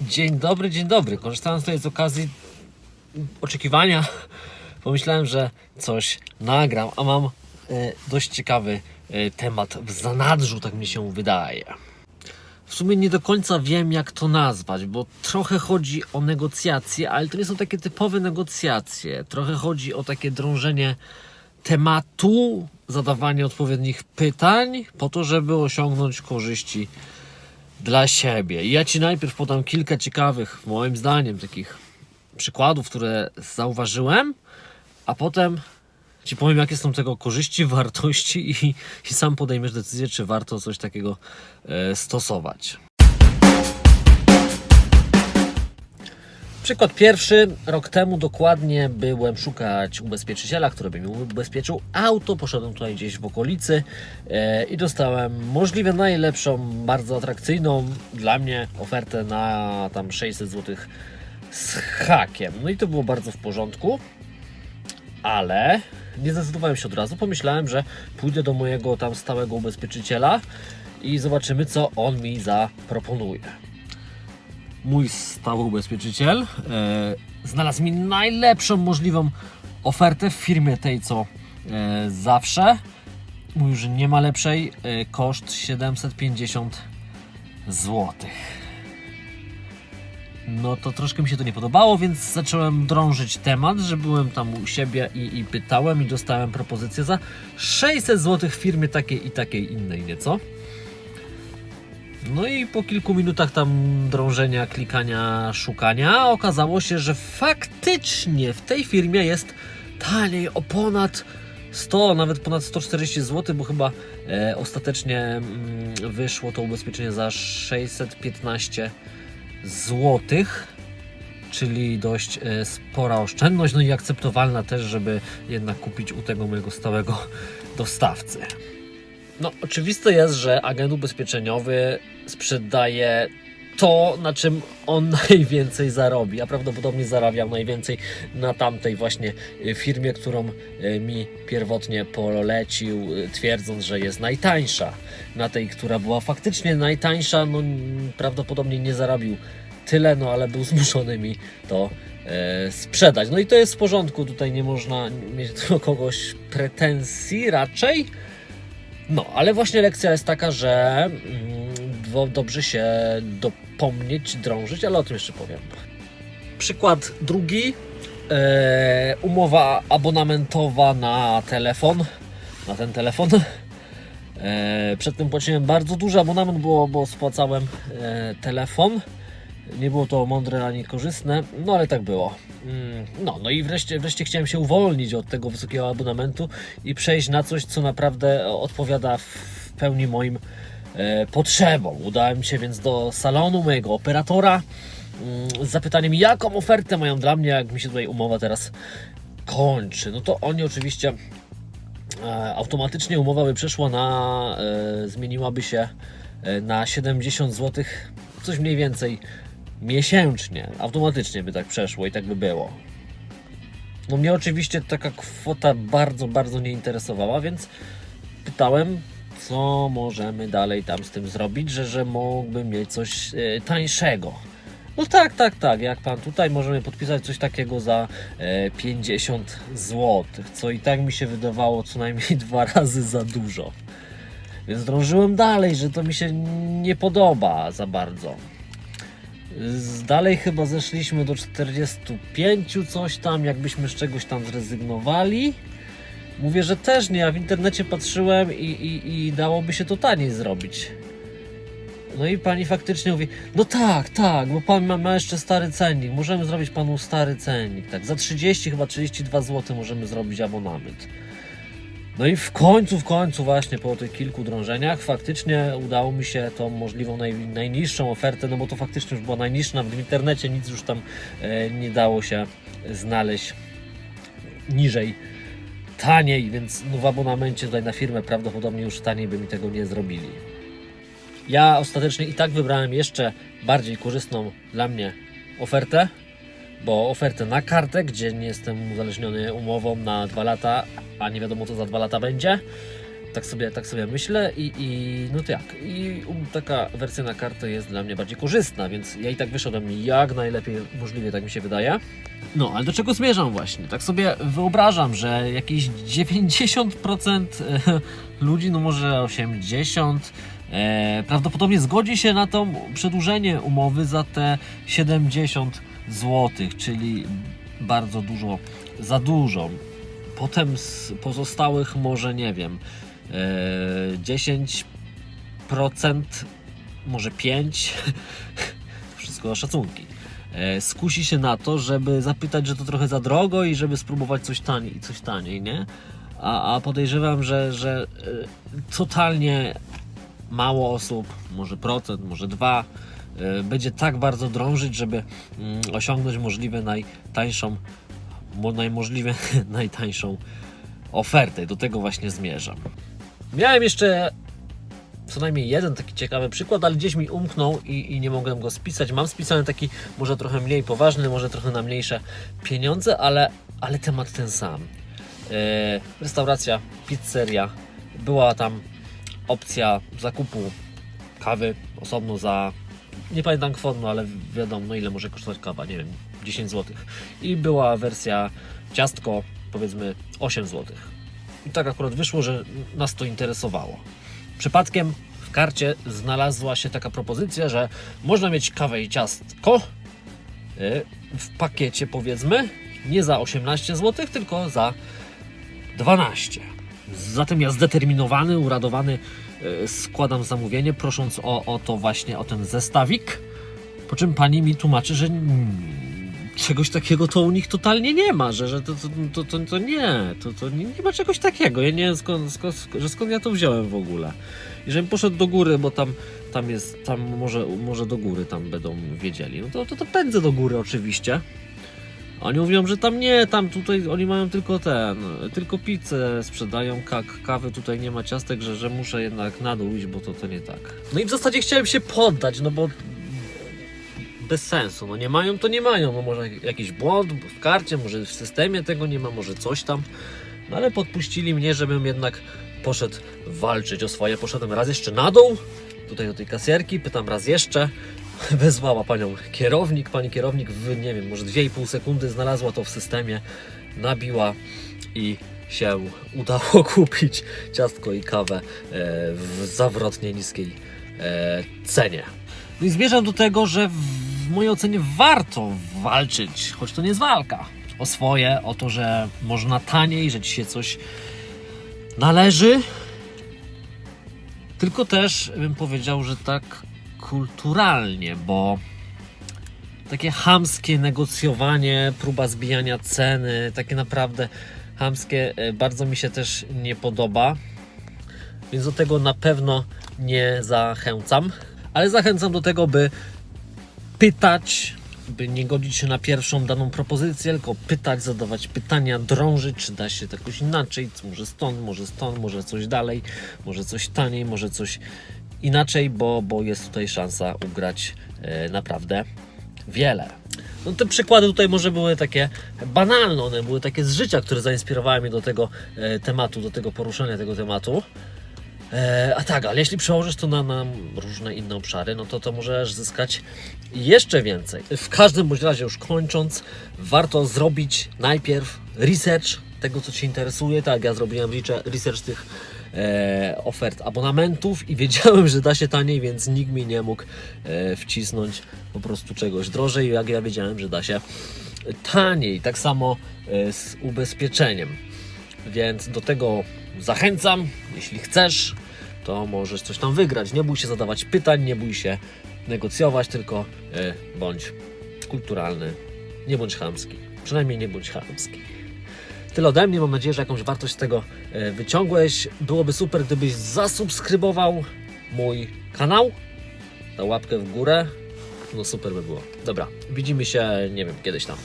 Dzień dobry, dzień dobry. Korzystając tutaj z okazji oczekiwania, pomyślałem, że coś nagram, a mam e, dość ciekawy e, temat w zanadrzu, tak mi się wydaje. W sumie nie do końca wiem, jak to nazwać, bo trochę chodzi o negocjacje, ale to nie są takie typowe negocjacje. Trochę chodzi o takie drążenie tematu, zadawanie odpowiednich pytań, po to, żeby osiągnąć korzyści dla siebie. I ja Ci najpierw podam kilka ciekawych, moim zdaniem, takich przykładów, które zauważyłem, a potem Ci powiem, jakie są tego korzyści, wartości i, i sam podejmiesz decyzję, czy warto coś takiego e, stosować. Przykład pierwszy. Rok temu dokładnie byłem szukać ubezpieczyciela, który by mi ubezpieczył auto. Poszedłem tutaj gdzieś w okolicy e, i dostałem możliwie najlepszą, bardzo atrakcyjną dla mnie ofertę na tam 600 zł z hakiem. No i to było bardzo w porządku, ale nie zdecydowałem się od razu. Pomyślałem, że pójdę do mojego tam stałego ubezpieczyciela i zobaczymy, co on mi zaproponuje mój stały ubezpieczyciel e, znalazł mi najlepszą możliwą ofertę w firmie tej, co e, zawsze. Mówił, że nie ma lepszej. E, koszt 750 zł. No to troszkę mi się to nie podobało, więc zacząłem drążyć temat, że byłem tam u siebie i, i pytałem i dostałem propozycję za 600 zł w firmie takiej i takiej innej nieco. No i po kilku minutach tam drążenia, klikania, szukania okazało się, że faktycznie w tej firmie jest taniej o ponad 100, nawet ponad 140 zł, bo chyba e, ostatecznie mm, wyszło to ubezpieczenie za 615 zł, czyli dość e, spora oszczędność, no i akceptowalna też, żeby jednak kupić u tego mojego stałego dostawcy. No, oczywiste jest, że agent ubezpieczeniowy sprzedaje to, na czym on najwięcej zarobi, a prawdopodobnie zarabiał najwięcej na tamtej właśnie y, firmie, którą y, mi pierwotnie polecił, y, twierdząc, że jest najtańsza. Na tej, która była faktycznie najtańsza, no prawdopodobnie nie zarobił tyle, no ale był zmuszony mi to e, sprzedać. No i to jest w porządku, tutaj nie można mieć do kogoś pretensji raczej. No, ale właśnie lekcja jest taka, że mm, do- dobrze się dopomnieć, drążyć, ale o tym jeszcze powiem. Przykład drugi. E, umowa abonamentowa na telefon. Na ten telefon. E, przedtem płaciłem bardzo duży abonament, bo, bo spłacałem e, telefon. Nie było to mądre ani korzystne, no ale tak było. Mm, No, no i wreszcie, wreszcie chciałem się uwolnić od tego wysokiego abonamentu i przejść na coś, co naprawdę odpowiada w pełni moim e, potrzebom. Udałem się więc do salonu mojego operatora mm, z zapytaniem, jaką ofertę mają dla mnie, jak mi się tutaj umowa teraz kończy. No to oni oczywiście e, automatycznie umowa by przeszła na, e, zmieniłaby się na 70 zł, coś mniej więcej miesięcznie. Automatycznie by tak przeszło i tak by było. No mnie oczywiście taka kwota bardzo, bardzo nie interesowała, więc pytałem, co możemy dalej tam z tym zrobić, że, że mógłbym mieć coś e, tańszego. No tak, tak, tak. Jak pan tutaj możemy podpisać coś takiego za e, 50 zł, co i tak mi się wydawało co najmniej dwa razy za dużo. Więc drążyłem dalej, że to mi się nie podoba za bardzo. Dalej chyba zeszliśmy do 45 coś tam, jakbyśmy z czegoś tam zrezygnowali. Mówię, że też nie, a w internecie patrzyłem i, i, i dałoby się to taniej zrobić. No i pani faktycznie mówi, no tak, tak, bo pan ma, ma jeszcze stary cennik, możemy zrobić panu stary cennik, tak, za 30, chyba 32 zł możemy zrobić abonament. No i w końcu, w końcu właśnie po tych kilku drążeniach faktycznie udało mi się tą możliwą naj, najniższą ofertę, no bo to faktycznie już była najniższa, w internecie nic już tam e, nie dało się znaleźć niżej, taniej, więc no w abonamencie tutaj na firmę prawdopodobnie już taniej by mi tego nie zrobili. Ja ostatecznie i tak wybrałem jeszcze bardziej korzystną dla mnie ofertę, bo ofertę na kartę, gdzie nie jestem uzależniony umową na dwa lata, a nie wiadomo co za dwa lata będzie. Tak sobie, tak sobie myślę i, i no to jak? I taka wersja na kartę jest dla mnie bardziej korzystna, więc ja i tak wyszedłem jak najlepiej możliwie, tak mi się wydaje. No, ale do czego zmierzam właśnie? Tak sobie wyobrażam, że jakieś 90% e, ludzi, no może 80%, e, prawdopodobnie zgodzi się na to przedłużenie umowy za te 70 zł, czyli bardzo dużo, za dużo. Potem z pozostałych może nie wiem, e, 10%, może 5%, wszystko szacunki. E, skusi się na to, żeby zapytać, że to trochę za drogo i żeby spróbować coś taniej, coś taniej, nie? A, a podejrzewam, że, że e, totalnie mało osób, może procent, może dwa, e, będzie tak bardzo drążyć, żeby mm, osiągnąć możliwie najtańszą, mo- najmożliwie najtańszą ofertę. Do tego właśnie zmierzam. Miałem jeszcze co najmniej jeden taki ciekawy przykład, ale gdzieś mi umknął i, i nie mogłem go spisać. Mam spisany taki może trochę mniej poważny, może trochę na mniejsze pieniądze, ale, ale temat ten sam. E, restauracja, pizzeria, była tam opcja zakupu kawy osobno za nie pamiętam kwot, no ale wiadomo, no ile może kosztować kawa, nie wiem, 10 zł. I była wersja ciastko, powiedzmy 8 zł. I tak akurat wyszło, że nas to interesowało. Przypadkiem w karcie znalazła się taka propozycja, że można mieć kawę i ciastko y, w pakiecie powiedzmy nie za 18 zł, tylko za 12. Zatem ja zdeterminowany, uradowany składam zamówienie, prosząc o, o to właśnie, o ten zestawik. Po czym pani mi tłumaczy, że czegoś takiego to u nich totalnie nie ma, że, że to, to, to, to, to nie, to, to nie, nie ma czegoś takiego. Ja nie wiem skąd, skąd, że skąd ja to wziąłem w ogóle. I żebym poszedł do góry, bo tam, tam jest, tam może, może do góry tam będą wiedzieli. No to, to, to pędzę do góry oczywiście. Oni mówią, że tam nie, tam tutaj oni mają tylko ten, tylko pizzę sprzedają, kak, kawy tutaj nie ma ciastek, że, że muszę jednak na dół iść, bo to, to nie tak. No i w zasadzie chciałem się poddać, no bo bez sensu, no nie mają, to nie mają, no może jakiś błąd w karcie, może w systemie tego nie ma, może coś tam, no ale podpuścili mnie, żebym jednak poszedł walczyć o swoje, poszedłem raz jeszcze na dół, tutaj do tej kasjerki, pytam raz jeszcze, wezwała panią kierownik, pani kierownik w, nie wiem, może 2,5 sekundy znalazła to w systemie, nabiła i się udało kupić ciastko i kawę e, w zawrotnie niskiej e, cenie. No i zmierzam do tego, że w mojej ocenie warto walczyć, choć to nie jest walka, o swoje, o to, że można taniej, że ci się coś należy. Tylko też bym powiedział, że tak kulturalnie, bo takie hamskie negocjowanie, próba zbijania ceny, takie naprawdę hamskie, e, bardzo mi się też nie podoba. Więc do tego na pewno nie zachęcam. Ale zachęcam do tego, by pytać, by nie godzić się na pierwszą daną propozycję, tylko pytać, zadawać pytania, drążyć, czy da się to jakoś inaczej, może stąd, może stąd, może coś dalej, może coś taniej, może coś inaczej, bo, bo jest tutaj szansa ugrać e, naprawdę wiele. No te przykłady tutaj może były takie banalne, one były takie z życia, które zainspirowały mnie do tego e, tematu, do tego poruszenia tego tematu. E, a tak, ale jeśli przełożysz to na, na różne inne obszary, no to to możesz zyskać jeszcze więcej. W każdym bądź razie, już kończąc, warto zrobić najpierw research tego, co Cię interesuje. Tak, ja zrobiłem research- research tych e, ofert abonamentów i wiedziałem, że da się taniej, więc nikt mi nie mógł e, wcisnąć po prostu czegoś drożej, jak ja wiedziałem, że da się taniej. Tak samo e, z ubezpieczeniem. Więc do tego zachęcam. Jeśli chcesz, to możesz coś tam wygrać. Nie bój się zadawać pytań, nie bój się negocjować, tylko e, bądź kulturalny, nie bądź chamski. Przynajmniej nie bądź chamski. Tyle ode mnie. Mam nadzieję, że jakąś wartość z tego e, wyciągłeś. Byłoby super, gdybyś zasubskrybował mój kanał. Dał łapkę w górę. No super by było. Dobra, widzimy się, nie wiem, kiedyś tam.